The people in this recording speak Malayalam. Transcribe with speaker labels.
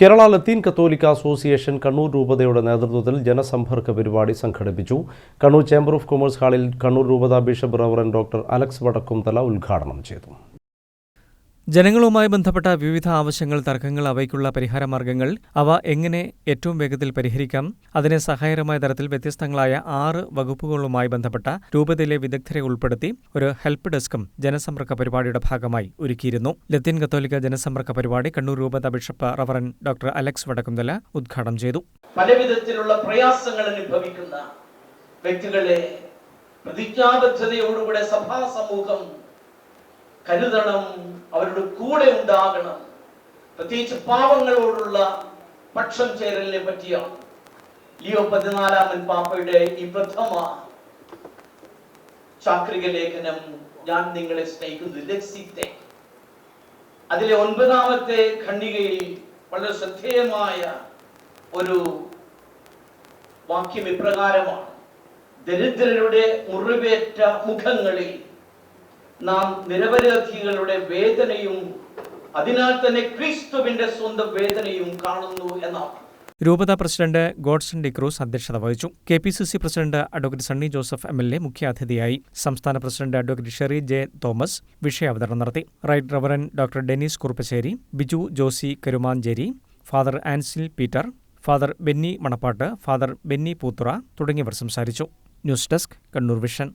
Speaker 1: കേരള ലത്തീൻ കത്തോലിക്ക അസോസിയേഷൻ കണ്ണൂർ രൂപതയുടെ നേതൃത്വത്തിൽ ജനസമ്പർക്ക പരിപാടി സംഘടിപ്പിച്ചു. കണ്ണൂർ ചേംബർ ഓഫ് കൊമേഴ്സ് ഹാളിൽ കണ്ണൂർ രൂപത bishop reverend doctor Alex Vadakkumthala ഉദ്ഘാടനം ചെയ്തു.
Speaker 2: ജനങ്ങളുമായി ബന്ധപ്പെട്ട വിവിധ ആവശ്യങ്ങൾ തർക്കങ്ങൾ അവയ്ക്കുള്ള പരിഹാരമാർഗങ്ങൾ അവ എങ്ങനെ ഏറ്റവും വേഗത്തിൽ പരിഹരിക്കാം അതിനെ സഹായകരമായ തരത്തിൽ വ്യത്യസ്തങ്ങളായ ആറ് വകുപ്പുകളുമായി ബന്ധപ്പെട്ട രൂപതയിലെ വിദഗ്ധരെ ഉൾപ്പെടുത്തി ഒരു ഹെൽപ്പ് ഡെസ്കും ജനസമ്പർക്ക പരിപാടിയുടെ ഭാഗമായി ഒരുക്കിയിരുന്നു. ലത്തീൻ കത്തോലിക്ക ജനസമ്പർക്ക പരിപാടി കണ്ണൂർ രൂപത bishop reverend doctor Alex Vadakkumthala ഉദ്ഘാടനം ചെയ്തു.
Speaker 3: പല വിധത്തിലുള്ള പ്രയാസങ്ങൾ അനുഭവിക്കുന്ന വ്യക്തികളെ പ്രതിജ്ഞാബദ്ധതയോടുകൂടെ സഭാ സമൂഹം കരുതണം അവരുടെ കൂടെ ഉണ്ടാകണം. പ്രത്യേകിച്ച് പാവങ്ങളോടുള്ള പക്ഷം ചേരലിനെ പറ്റിയ ലിയോ പതിനാലാമൻ പാപ്പയുടെ ഈ പ്രഥമ ചാക്രിക ലേഖനം ഞാൻ നിങ്ങളെ സ്നേഹിക്കുന്നു. ലക്സിത്തെ അതിലെ ഒൻപതാമത്തെ ഖണ്ഡികയിൽ വളരെ ശ്രദ്ധേയമായ ഒരു വാക്യം ഇപ്രകാരമാണ്. ദരിദ്രരുടെ മുറിവേറ്റ മുഖങ്ങളിൽ നാം നിരപരാധികളുടെ വേദനയും അതിനാൽ തന്നെ ക്രിസ്തുവിന്റെ സ്വന്തം വേദനയും കാണുന്നു എന്നാണ്.
Speaker 2: രൂപത പ്രസിഡന്റ് ഗോഡ്സൺ ഡിക്രൂസ് അധ്യക്ഷത വഹിച്ചു. K P C C president advocate Sunny Joseph M L A മുഖ്യാതിഥിയായി. സംസ്ഥാന president advocate Sherry J Thomas വിഷയാവതരണം നടത്തി. Right reverend doctor Denis Kuruppassery Biju Josy Karumanchery father Ansil Peter father Benny Manappattu father Benny Poothura തുടങ്ങിയവർ സംസാരിച്ചു. News desk Kannur vision.